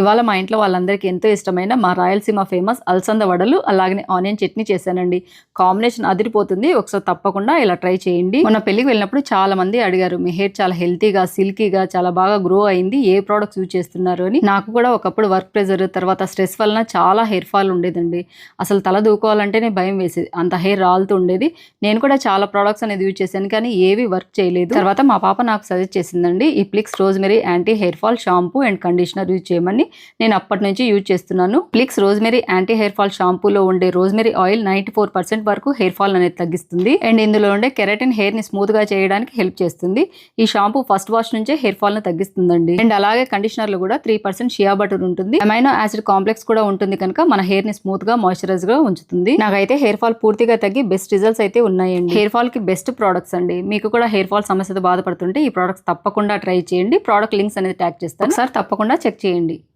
ఇవాళ మా ఇంట్లో వాళ్ళందరికీ ఎంతో ఇష్టమైన మా రాయలసీమ ఫేమస్ అలసంద వడలు అలాగే ఆనియన్ చట్నీ చేశానండి. కాంబినేషన్ అదిరిపోతుంది. ఒకసారి తప్పకుండా ఇలా ట్రై చేయండి. మొన్న పెళ్ళికి వెళ్ళినప్పుడు చాలా మంది అడిగారు మీ హెయిర్ చాలా హెల్తీగా సిల్కీగా చాలా బాగా గ్రో అయింది. ఏ ప్రోడక్ట్స్ యూజ్ చేస్తున్నారు? అని. నాకు కూడా ఒకప్పుడు వర్క్ ప్రెజర్ తర్వాత స్ట్రెస్ వలన చాలా హెయిర్ ఫాల్ ఉండేదండి. అసలు తల దూకోవాలంటేనే భయం వేసేది. అంత హెయిర్ రాలుతూ ఉండేది. నేను కూడా చాలా ప్రోడక్ట్స్ అనేది యూజ్ చేశాను కానీ ఏవి వర్క్ చేయలేదు. తర్వాత మా పాప నాకు సజెస్ట్ చేసిందండి ఈ Plix rosemary anti hair fall shampoo and conditioner use చేయమని. నేను అప్పటి నుంచి యూజ్ చేస్తున్నాను. Plix rosemary anti hair fall షాంపూలో ఉండే rosemary oil ninety four percent వరకు హెయిర్ ఫాల్ అనేది తగ్గిస్తుంది. అండ్ ఇందులో ఉండే కెరటిన్ హెయిర్ని స్మూత్గా చేయడానికి హెల్ప్ చేస్తుంది. ఈ షాంపూ ఫస్ట్ వాష్ నుంచే హెయిర్ ఫాల్ని తగ్గిస్తుందండి. అండ్ అలాగే కండిషనర్లో కూడా త్రీ పర్సెంట్ షియా బటర్ ఉంటుంది. అమైనో యాసిడ్ కాంప్లెక్స్ కూడా ఉంటుంది కనుక మన హెయిర్ని స్మూత్గా మాయిశ్చరైజ్గా ఉంచుతుంది. నాకైతే హెయిర్ ఫాల్ పూర్తిగా తగ్గి బెస్ట్ రిజల్ట్స్ అయితే ఉన్నాయండి. హెయిర్ ఫాల్కి బెస్ట్ ప్రోడక్ట్స్ అండి. మీకు కూడా హెయిర్ ఫాల్ సమస్యతో బాధపడుతుంటే ఈ ప్రోడక్ట్స్ తప్పకుండా ట్రై చేయండి. ప్రోడక్ట్ లింక్స్ అనేది ట్యాగ్ చేస్తాను. సార్ తప్పకుండా చెక్ చేయండి.